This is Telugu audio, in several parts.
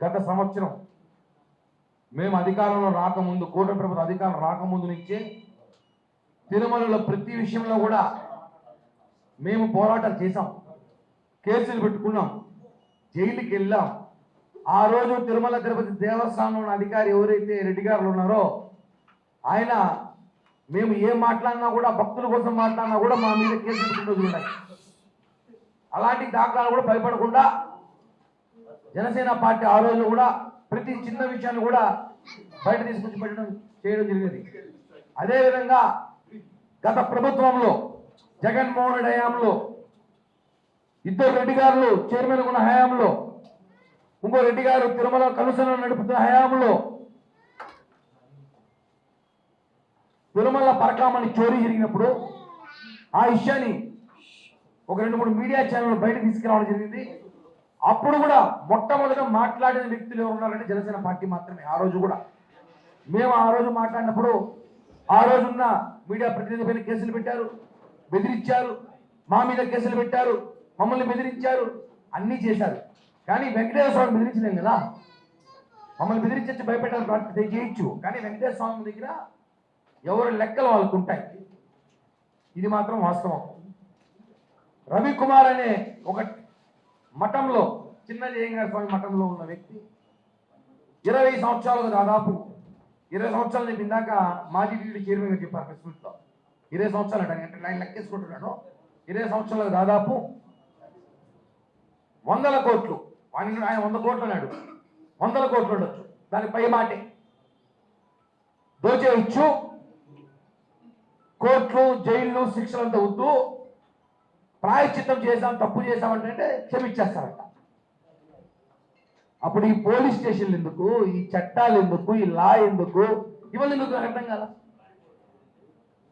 గత సంవత్సరం మేము అధికారంలో రాకముందు కూటమి ప్రభుత్వం అధికారం రాకముందు నుంచి తిరుమలలో ప్రతి విషయంలో కూడా మేము పోరాటాలు చేశాం. కేసులు పెట్టుకున్నాం. జైలుకి వెళ్ళాం. ఆ రోజు తిరుమల తిరుపతి దేవస్థానంలో ఉన్న అధికారి ఎవరైతే రెడ్డి గారులు ఉన్నారో ఆయన మేము ఏం మాట్లాడినా కూడా భక్తుల కోసం మాట్లాడినా కూడా మా మీద కేసులు పెట్టిన రోజులు ఉన్నాయి. అలాంటి దాఖలాలు కూడా భయపడకుండా జనసేన పార్టీ ఆ రోజు కూడా ప్రతి చిన్న విషయాన్ని కూడా బయట తీసుకొచ్చి పెట్టడం చేయడం జరిగింది. అదేవిధంగా గత ప్రభుత్వంలో జగన్మోహన్ రెడ్డి హయాంలో ఇద్దరు రెడ్డి గారులు చైర్మన్ ఉన్న హయాంలో ఇంకో రెడ్డి గారు తిరుమల కలుసను నడుపుతున్న హయాంలో తిరుమల పరకామని చోరీ జరిగినప్పుడు ఆ విషయాన్ని ఒక రెండు మూడు మీడియా ఛానల్ బయట తీసుకురావడం జరిగింది. అప్పుడు కూడా మొట్టమొదట మాట్లాడిన వ్యక్తులు ఎవరు ఉన్నారంటే జనసేన పార్టీ మాత్రమే ఆ రోజు కూడా. మేము ఆ రోజు మాట్లాడినప్పుడు ఆ రోజున్న మీడియా ప్రతినిధి పైన కేసులు పెట్టారు బెదిరించారు మా మీద కేసులు పెట్టారు మమ్మల్ని బెదిరించారు అన్నీ చేశారు. కానీ వెంకటేశ్వర స్వామి బెదిరించలేం కదా? మమ్మల్ని బెదిరించచ్చు భయపెట్టాలి చేయొచ్చు. కానీ వెంకటేశ్వర స్వామి దగ్గర ఎవరి లెక్కలు వాళ్ళకు ఉంటాయి? ఇది మాత్రం వాస్తవం. రవికుమార్ అనే ఒక మఠంలో చిన్న జయంగారి స్వామి మఠంలో ఉన్న వ్యక్తి ఇరవై సంవత్సరాలుగా దాదాపు ఇరవై సంవత్సరాలు నేను ఇందాక మాజీ టీడీ చైర్మన్ గారు చెప్పారు ప్రెస్మీట్లో ఇరవై సంవత్సరాలు అంటే అంటే నేను లెక్కేసుకుంటున్నాను ఇరవై సంవత్సరాలకు దాదాపు వందల కోట్లు. ఆయన ఆయన వంద కోట్లు అన్నాడు. వందల కోట్లు ఉండొచ్చు. దాని పై మాటే. దోచేయచ్చు. కోట్లు జైళ్ళు శిక్షలంతా వద్దు. ప్రాయశ్చిత్తం చేసాం తప్పు చేసాం అంటే క్షమించేస్తారట. అప్పుడు ఈ పోలీస్ స్టేషన్లు ఎందుకు? ఈ చట్టాలు ఎందుకు? ఈ లా ఎందుకు? ఇవన్నీ ఎందుకు నాకు అర్థం కదా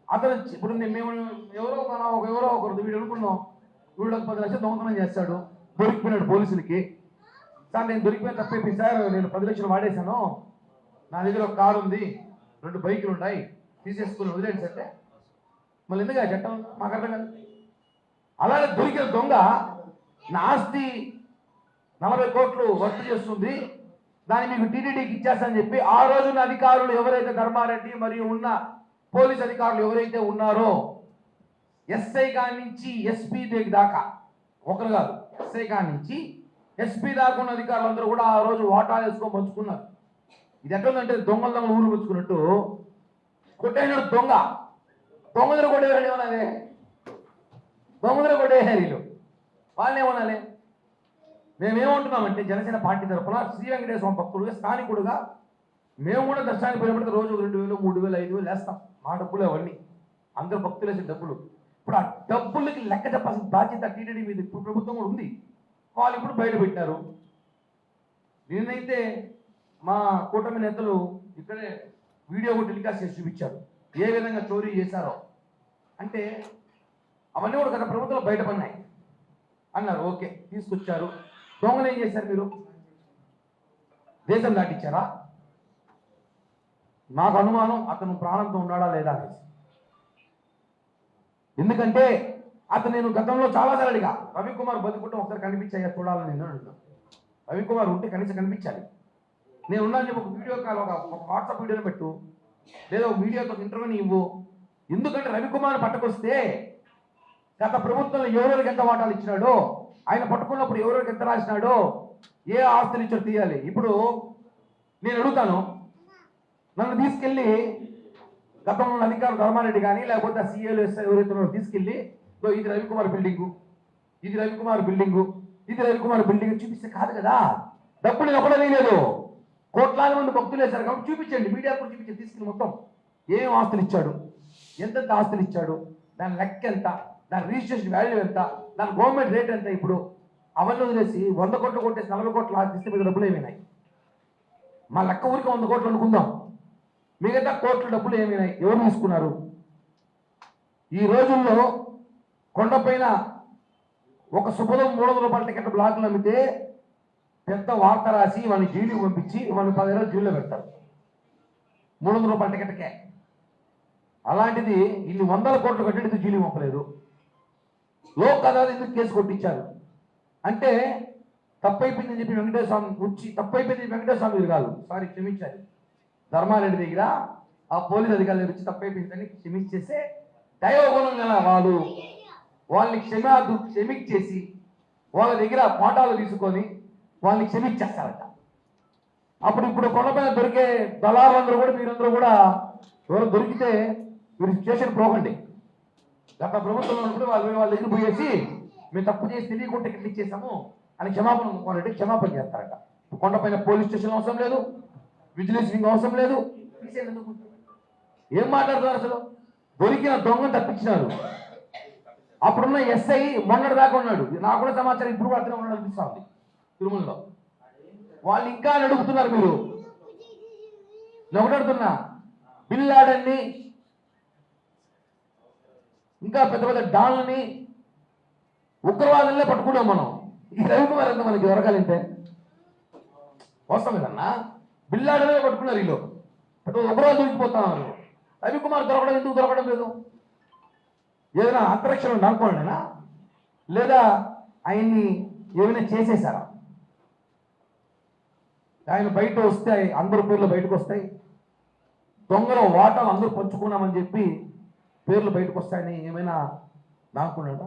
అతను ఇప్పుడు మేము ఎవరో ఒక ఎవరో ఒకరు వీడు అనుకున్నాం. వీడు ఒక పది లక్షలు దొంగతనం చేస్తాడు దొరికిపోయినాడు పోలీసులకి. సార్ నేను దొరికిపోయిన తప్పైపోయింది సార్? నేను పది లక్షలు వాడేశాను. నా దగ్గర ఒక కారు ఉంది రెండు బైకులు ఉన్నాయి. తీసేసుకుని వదిలేండి సార్ మళ్ళీ ఎందుకు ఆ చట్టం? మాకు అర్థం కాదు. అలాగే దొరికిన దొంగ నా ఆస్తి నలభై కోట్లు వర్క్ చేస్తుంది. దాన్ని మీకు టీటీడీకి ఇచ్చేస్తానని చెప్పి ఆ రోజున అధికారులు ఎవరైతే ధర్మారెడ్డి మరియు ఉన్న పోలీస్ అధికారులు ఎవరైతే ఉన్నారో ఎస్ఐ కాడి నుంచి ఎస్పీ దాకా ఒకరు కాదు ఎస్ఐ కాడి నుంచి ఎస్పీ దాకా ఉన్న అధికారులందరూ కూడా ఆ రోజు వాటా వేసుకొని పంచుకున్నారు. ఇది ఎట్లుందంటే దొంగల దొంగలు ఊరు పంచుకున్నట్టు కొట్టైన దొంగ. దొంగలు కొట్టేవాడు ఏమన్నాలే దొంగలు కొట్టేసారు వీళ్ళు వాళ్ళు ఏమనాలి మేమేమంటున్నామంటే జనసేన పార్టీ తరఫున శ్రీ వెంకటేశ్వర భక్తుడుగా స్థానికుడుగా మేము కూడా దర్శనానికి పోయినప్పుడు రోజు రెండు వేలు మూడు వేలు ఐదు వేలు వేస్తాం. మా డబ్బులు అవన్నీ. అందరు భక్తులు వేసే డబ్బులు. ఇప్పుడు ఆ డబ్బులకి లెక్క చెప్పాల్సిన బాధ్యత టీటీడీ మీద ఇప్పుడు ప్రభుత్వం కూడా ఉంది. వాళ్ళు ఇప్పుడు బయట పెట్టారు నేనైతే మా కూటమి నేతలు ఇక్కడే వీడియో ఒకటి టెలికాస్ట్ చేసి చూపించారు. ఏ విధంగా చోరీ చేశారో. అంటే అవన్నీ కూడా గత ప్రభుత్వం బయటపడినాయి. అన్నారు ఓకే తీసుకొచ్చారు. దొంగలు ఏం చేశారు మీరు? దేశం దాటిచ్చారా నాకు అనుమానం అతను ప్రాణంతో ఉన్నాడా లేదా అనేసి. ఎందుకంటే అతను నేను గతంలో చాలా అడిగా రవికుమార్ బతుకుంటే ఒకసారి కనిపించాయా చూడాలని నేను అంటున్నాను రవికుమార్ ఉంటే కనీసం కనిపించాలి. నేను ఉన్నాను ఒక వీడియో కాల్ ఒక ఒక వాట్సాప్ వీడియోని పెట్టు. లేదా ఒక వీడియోతో ఇంటర్వ్యూని ఇవ్వు. ఎందుకంటే రవికుమార్ పట్టుకొస్తే గత ప్రభుత్వంలో ఎవరెవరికి ఎంత వాటాలు ఇచ్చినాడో ఆయన పట్టుకున్నప్పుడు ఎవరెవరికి ఎంత రాసినాడో ఏ ఆస్తులు ఇచ్చాడో తీయాలి. ఇప్పుడు నేను అడుగుతాను. నన్ను తీసుకెళ్ళి గతంలో ఉన్న అధికారులు ధర్మారెడ్డి కానీ లేకపోతే సీఏలు ఎవరైతే తీసుకెళ్ళి ఇది రవికుమార్ బిల్డింగు ఇది రవికుమార్ బిల్డింగు ఇది రవికుమార్ బిల్డింగ్ చూపిస్తే కాదు కదా. డబ్బులు నేను ఎప్పుడూ కోట్లాది మంది భక్తులు వేశారు కాబట్టి చూపించండి. మీడియా కూడా చూపించండి. తీసుకెళ్ళి మొత్తం. ఏం ఆస్తులు ఇచ్చాడు? ఎంతెంత ఆస్తులు ఇచ్చాడు? దాని లెక్క ఎంత? దాని రిజిస్ట్రేషన్ వాల్యూ ఎంత? దాని గవర్నమెంట్ రేట్ ఎంత ఇప్పుడు? అవన్నీ వదిలేసి వంద కోట్లు కొట్టేసి నలభై కోట్లు ఆస్తి ఇస్తే మీద డబ్బులు ఏమైనాయి? మా లెక్క ఊరికి వంద కోట్లు అనుకుందాం. మిగతా కోట్ల డబ్బులు ఏమైనాయి? ఎవరు తీసుకున్నారు? ఈ రోజుల్లో కొండపైన ఒక శుభదం మూడు వందల రూపాయల టికెట్ బ్లాక్లు అమ్మితే పెద్ద వార్త రాసి వాడిని జైలుకి పంపించి వాళ్ళని పది రోజులు జైల్లో పెడతారు. మూడు వందల రూపాయల టికెట్కే. అలాంటిది ఇన్ని వందల కోట్లు కట్టడితో జైలు పంపలేదు. లోక్ అదాలత్ ఎందుకు కేసు కొట్టించారు? అంటే తప్పైపోయిందని చెప్పి వెంకటేశ్వర స్వామి వచ్చి తప్పైపోయింది వెంకటేశ్వర స్వామి కాదు. సారీ క్షమించాలి. ధర్మారెడ్డి దగ్గర ఆ పోలీస్ అధికారుల వచ్చి తప్పైపోయిందని క్షమించేస్తే దైవగుణం గల వాళ్ళు వాళ్ళని క్షమాదు క్షమించేసి వాళ్ళ దగ్గర పాఠాలు తీసుకొని వాళ్ళని క్షమించేస్తారట. అప్పుడు ఇప్పుడు కొండపైన దొరికే దళారులందరూ కూడా మీరందరూ కూడా ఎవరు దొరికితే మీరు స్టేషన్ పోకండి. గత ప్రభుత్వంలో ఉన్నప్పుడు వాళ్ళు వాళ్ళ దగ్గర పోయేసి మేము తప్పు చేసి తెలియకుండా ఇక్కడ ఇచ్చేసాము అని క్షమాపణ అనుకోవాలంటే క్షమాపణ చేస్తారట. కొండపైన పోలీస్ స్టేషన్ అవసరం లేదు విజిలెన్సింగ్ అవసరం లేదు. ఎందుకు? ఏం మాట్లాడుతున్నారు అసలు? దొరికిన దొంగను తప్పించినారు. అప్పుడున్న ఎస్ఐ మొన్నటి దాకా ఉన్నాడు. నాకు కూడా సమాచారం ఇప్పుడు కూడా అతనే ఉన్నాడు అనిపిస్తా ఉంది తిరుమలలో. వాళ్ళు ఇంకా అని అడుగుతున్నారు మీరు. నేను ఒకటి అడుగుతున్నా బిల్లాడన్ని ఇంకా పెద్ద పెద్ద డాల్ని ఉగ్రవాదులనే పట్టుకున్నాం మనం. ఈ రవికుమార్ ఎంత మనకి దొరకాలంటే వస్తాం కదన్నా? బిల్లాడనే పట్టుకున్నారు వీళ్ళు పెద్ద ఉగ్రవాదులు దొరికిపోతున్నారు. రవికుమార్ దొరకడం ఎందుకు? దొరకడం లేదు. ఏదైనా అంతరిక్షంలో అనుకోండినా లేదా ఆయన్ని ఏమైనా చేసేసారా ఆయన బయట వస్తే అందరు పేర్లు బయటకు వస్తాయి. దొంగల వాటాలు అందరూ పంచుకున్నామని చెప్పి పేర్లు బయటకు వస్తాయని ఏమైనా అనుకున్నాడా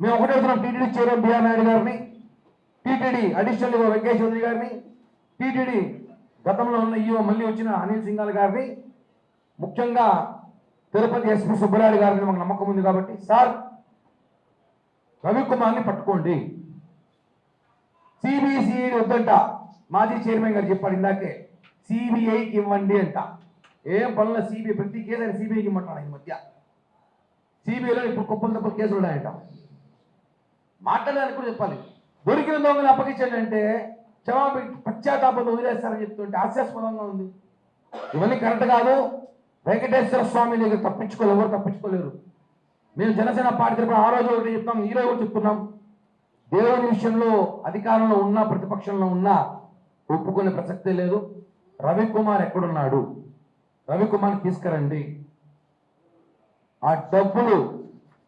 మేము ఒకటే అడుగుతున్నాం టీటీడీ చైర్మన్ బిఆర్ నాయుడు గారిని టీటీడీ అడిషనల్ వెంకయ్య చౌదరి గారిని టీటీడీ గతంలో ఉన్న ఈవో మళ్ళీ వచ్చిన అనిల్ సింఘాల్ గారిని ముఖ్యంగా తిరుపతి ఎస్పీ సుబ్బరాయుడు గారిని మాకు నమ్మకం ఉంది కాబట్టి సార్ రవికుమార్ని పట్టుకోండి. సిబిసిఐడి వద్దంట. మాజీ చైర్మన్ గారు చెప్పాడు ఇందాకే సిబిఐకి ఇవ్వండి అంట. ఏం పనుల సిబిఐ? ప్రతి కేసు సిబిఐకి ఇవ్వమంటాడు ఈ మధ్య. సిబిఐలో ఇప్పుడు కుప్పలు తప్పలు కేసులు ఉన్నాయంట. మాట్లాడడానికి కూడా చెప్పాలి. దొరికిన దొంగలు అప్పగించాడంటే అంటే పశ్చాత్తాపంతో వదిలేస్తారని చెప్తుంటే హాస్యాస్పదంగా ఉంది. ఇవన్నీ కరెక్ట్ కాదు. వెంకటేశ్వర స్వామి దగ్గర తప్పించుకోలేరు ఎవరు తప్పించుకోలేరు. మేము జనసేన పార్టీ తరపున ఆ రోజు ఒకటి చెప్తాం ఈ రోజు చెప్తున్నాం. దేవుని విషయంలో అధికారంలో ఉన్నా ప్రతిపక్షంలో ఉన్నా ఒప్పుకునే ప్రసక్తే లేదు. రవికుమార్ ఎక్కడున్నాడు? రవికుమార్ తీసుకురండి. ఆ డబ్బులు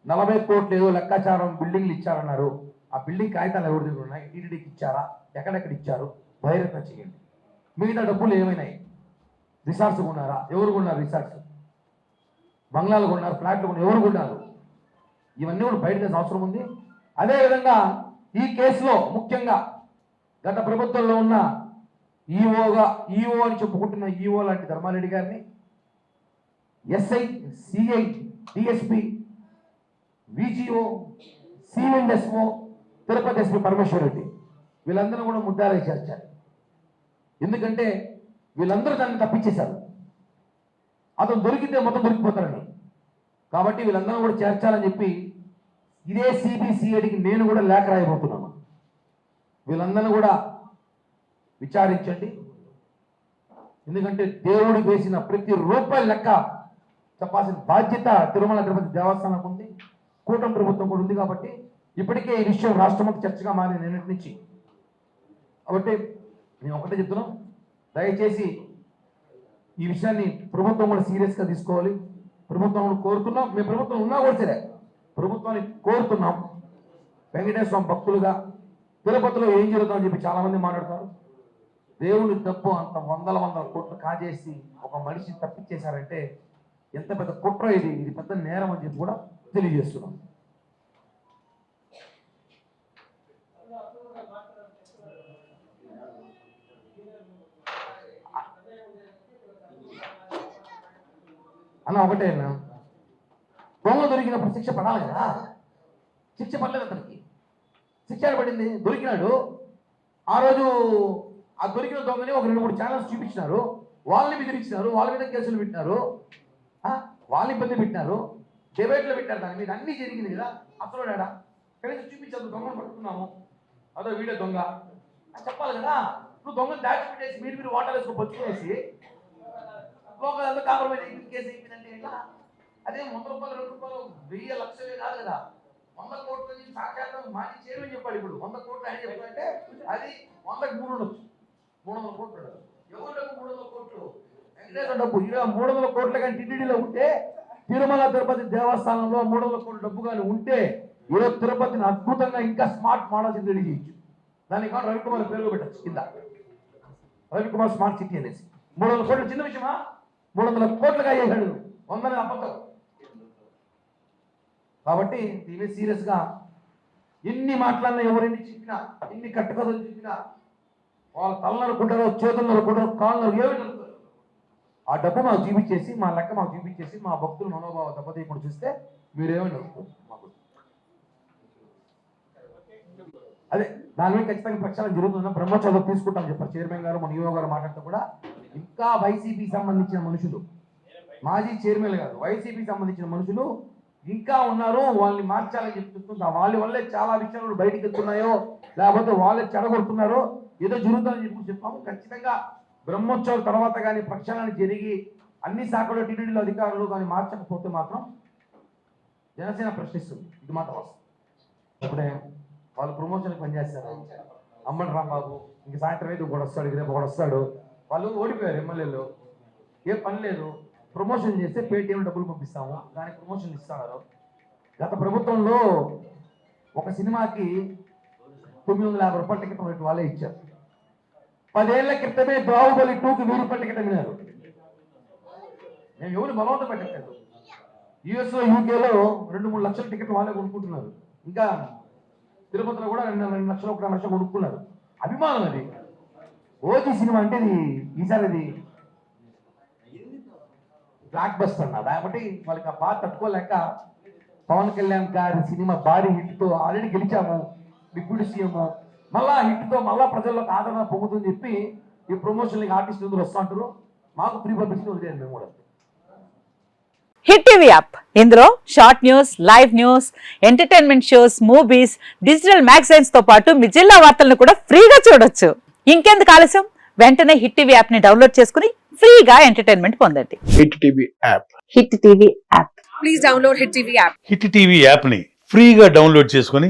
నలభై కోట్లు ఏదో లెక్కాచారం బిల్డింగ్లు ఇచ్చారన్నారు. ఆ బిల్డింగ్ కాగితాలు ఎవరి దగ్గర ఉన్నాయి? టీటీడీకి ఇచ్చారా? ఎక్కడెక్కడ ఇచ్చారు? బహిరంగ చేయండి. మిగతా డబ్బులు ఏమైనాయి? రిసార్ట్స్ కొన్నారా? ఎవరు కొన్నారు రిసార్ట్స్? బంగ్లాలు కొన్నారు ఫ్లాట్లు కొన్నారు ఎవరు కొన్నారు? ఇవన్నీ కూడా బయట అవసరం ఉంది. అదేవిధంగా ఈ కేసులో ముఖ్యంగా గత ప్రభుత్వంలో ఉన్న ఈఓగా ఈఓ అని చెప్పుకుంటున్న ఈఓ లాంటి ధర్మారెడ్డి గారిని SI CI DSP VGO civil SO Tirupati SP Parameshwar Reddy. వీళ్ళందరూ కూడా ముద్దాలే చేర్చారు. ఎందుకంటే వీళ్ళందరూ దాన్ని తప్పించేశారు. అతను దొరికితే మొత్తం దొరికిపోతారని. కాబట్టి వీళ్ళందరూ కూడా చేర్చాలని చెప్పి ఇదే సిబిసిఐడికి నేను కూడా లేఖ రాయబోతున్నాను. వీళ్ళందరూ కూడా విచారించండి. ఎందుకంటే దేవుడు వేసిన ప్రతి రూపాయి లెక్క చెప్పాల్సిన బాధ్యత తిరుమల తిరుపతి దేవస్థానం ఉంది. కూటమి ప్రభుత్వం కూడా ఉంది కాబట్టి ఇప్పటికే ఈ విషయం రాష్ట్రంలో చర్చగా మారి నిన్నటి నుంచి. కాబట్టి మేము ఒకటే చెప్తున్నాం దయచేసి ఈ విషయాన్ని ప్రభుత్వం కూడా సీరియస్గా తీసుకోవాలి. ప్రభుత్వం కూడా కోరుతున్నాం. మేము ప్రభుత్వం ఉన్నా కూడా సరే ప్రభుత్వాన్ని కోరుతున్నాం. వెంకటేశ్వర స్వామి భక్తులుగా తిరుపతిలో ఏం జరుగుతుందని చెప్పి చాలామంది మాట్లాడతారు దేవుని డబ్బు అంత వందల వందల కోట్లు కాజేసి ఒక మనిషిని తప్పించేశారంటే ఎంత పెద్ద కుట్ర ఇది? ఇది పెద్ద నేరం అని చెప్పి కూడా తెలియజేస్తున్నాం. అన్న ఒకటే అన్న. దొంగ దొరికినప్పుడు శిక్ష పడాలి కదా? శిక్ష పడలేదు అతనికి. శిక్ష పడింది దొరికినాడు. ఆ రోజు ఆ దొరికిన దొంగని ఒక రెండు మూడు ఛానల్స్ చూపించినారు. వాళ్ళని బెదిరించినారు వాళ్ళ మీద కేసులు పెట్టినారు. వాళ్ళు ఇబ్బంది పెట్టినారు. డిబేట్లో పెట్టారు దాని మీద అన్ని జరిగింది కదా. అసలు డాడా కనీసం చూపించారు దొంగను పట్టుకున్నాము. అదో వీడియో దొంగ. చెప్పాలి కదా. ఇప్పుడు దొంగను దాచిపెట్టేసి మీరు మీరు వాటర్ వేసుకొని పచ్చుకునేసి లోకల్ కాంప్రమైజ్ అయిపోయింది కేసు అయిపోయిందంటే ఎట్లా? అదే వంద రూపాయలు రెండు రూపాయలు వెయ్యి లక్షలే కాదు కదా. వంద కోట్ల నుంచి సాక్షాత్తం మాజీ చేయమని చెప్పాలి ఇప్పుడు. వంద కోట్లు ఆయన చెప్పాలంటే అది వందకి మూడు ఉండొచ్చు. మూడు వందల కోట్లు ఉండదు. మూడు వందల కోట్లు? వెంకటేశ్వర డబ్బు ఇరవై మూడు వందల కోట్ల కానీ టీటీడీలో ఉంటే తిరుమల తిరుపతి దేవస్థానంలో మూడు వందల కోట్ల డబ్బు కానీ ఉంటే ఈరోజు తిరుపతిని అద్భుతంగా ఇంకా స్మార్ట్ మోడల్ సిటీ చేయొచ్చు దానికి కావాలి రవికుమార్ పేరు పెట్టచ్చు. కింద. రవికుమార్ స్మార్ట్ సిటీ అనేసి. మూడు వందల కోట్లు చిన్న విషయమా? మూడు వందల కోట్లుగా అయ్యాడు వందల అబద్ధం. కాబట్టి దీని సీరియస్గా ఎన్ని మాట్లాడినా ఎవరిని చెప్పినా ఎన్ని కట్టుకథలు చెప్పినా వాళ్ళ తలనరుకుంటారో చేతులు నరుకుంటారో కాళ్ళు ఏమి ఆ డబ్బు మాకు చూపించేసి మా లెక్క మాకు చూపించేసి మా భక్తుల మనోభావ దెబ్బతీయకుండా చూస్తే మీరేమని మాకు అదే దాని మీద ఖచ్చితంగా ప్రక్షాళన జరుగుతుందా బ్రహ్మోత్సవం తీసుకుంటాం చెప్పారు. చైర్మన్ గారు మన యువ గారు మాట్లాడుతూ కూడా ఇంకా వైసీపీ సంబంధించిన మనుషులు మాజీ చైర్మన్ గారు వైసీపీ సంబంధించిన మనుషులు ఇంకా ఉన్నారు. వాళ్ళని మార్చాలని చెప్పి వాళ్ళ వల్లే చాలా విషయాలు బయటకు వెళ్తున్నాయో లేకపోతే వాళ్ళే చెడగొడుతున్నారో ఏదో జరుగుతుందని చెప్పి చెప్పాము. ఖచ్చితంగా బ్రహ్మోత్సవం తర్వాత కానీ ప్రక్షాళన జరిగి అన్ని శాఖలో టీడీడీలో అధికారులు కానీ మార్చకపోతే మాత్రం జనసేన ప్రశ్నిస్తుంది. ఇది మాత్రం వాస్తవం. ఇప్పుడే వాళ్ళు ప్రమోషన్కి పనిచేస్తారు అమ్మడి రాంబాబు ఇంక సాయంత్రం అయితే కూడా వస్తాడు రేపు కూడా వస్తాడు. వాళ్ళు ఓడిపోయారు ఎమ్మెల్యేలు. ఏ పని లేదు. ప్రమోషన్ చేస్తే పేటీఎం డబ్బులు పంపిస్తాము. దానికి ప్రమోషన్ ఇస్తున్నారు. గత ప్రభుత్వంలో ఒక సినిమాకి తొమ్మిది వందల యాభై రూపాయల టికెట్ వాళ్ళే ఇచ్చారు. పదేళ్ళ క్రితమే బాహుబలి టూకి వెయ్యి రూపాయల టికెట్ వినారు మేము ఎవరు బలవంతం పెట్టలేదు యుఎస్లో యూకేలో రెండు మూడు లక్షల టికెట్లు వాళ్ళే కొనుక్కుంటున్నారు. ఇంకా తిరుపతిలో కూడా రెండు రెండు లక్షలు ఒక లక్ష కొనుక్కున్నారు. అభిమానం అది. ఓజీ సినిమా అంటే ఇది ఈసారి అది బ్లాక్ బస్టర్ అన్న. కాబట్టి వాళ్ళకి ఆ బాధ తట్టుకోలేక పవన్ కళ్యాణ్ గారి సినిమా భారీ హిట్తో ఆల్రెడీ గెలిచాము. డిప్యూటీ సీఎం మళ్ళా హిట్తో మళ్ళా ప్రజల్లోకి ఆదరణ పొందుతుందని చెప్పి ఈ ప్రమోషన్ ఆర్టిస్ట్ అందరూ వస్తూ ఉంటారు మాకు ప్రీ పబ్లిసిటీ వదిలేదు మేము కూడా హిట్ టీవీ యాప్ ఇందులో short news live news entertainment shows movies digital మ్యాగజైన్స్తో పాటు మీ జిల్లా వార్తలను కూడా ఫ్రీగా చూడొచ్చు. ఇంకెందుకు ఆలస్యం? వెంటనే హిట్ టీవీ యాప్ని డౌన్లోడ్ చేసుకుని ఫ్రీగా ఎంటర్టైన్మెంట్ పొందండి. Hit TV app Hit TV app please download Hit TV app. Hit TV యాప్ని ఫ్రీగా డౌన్లోడ్ చేసుకొని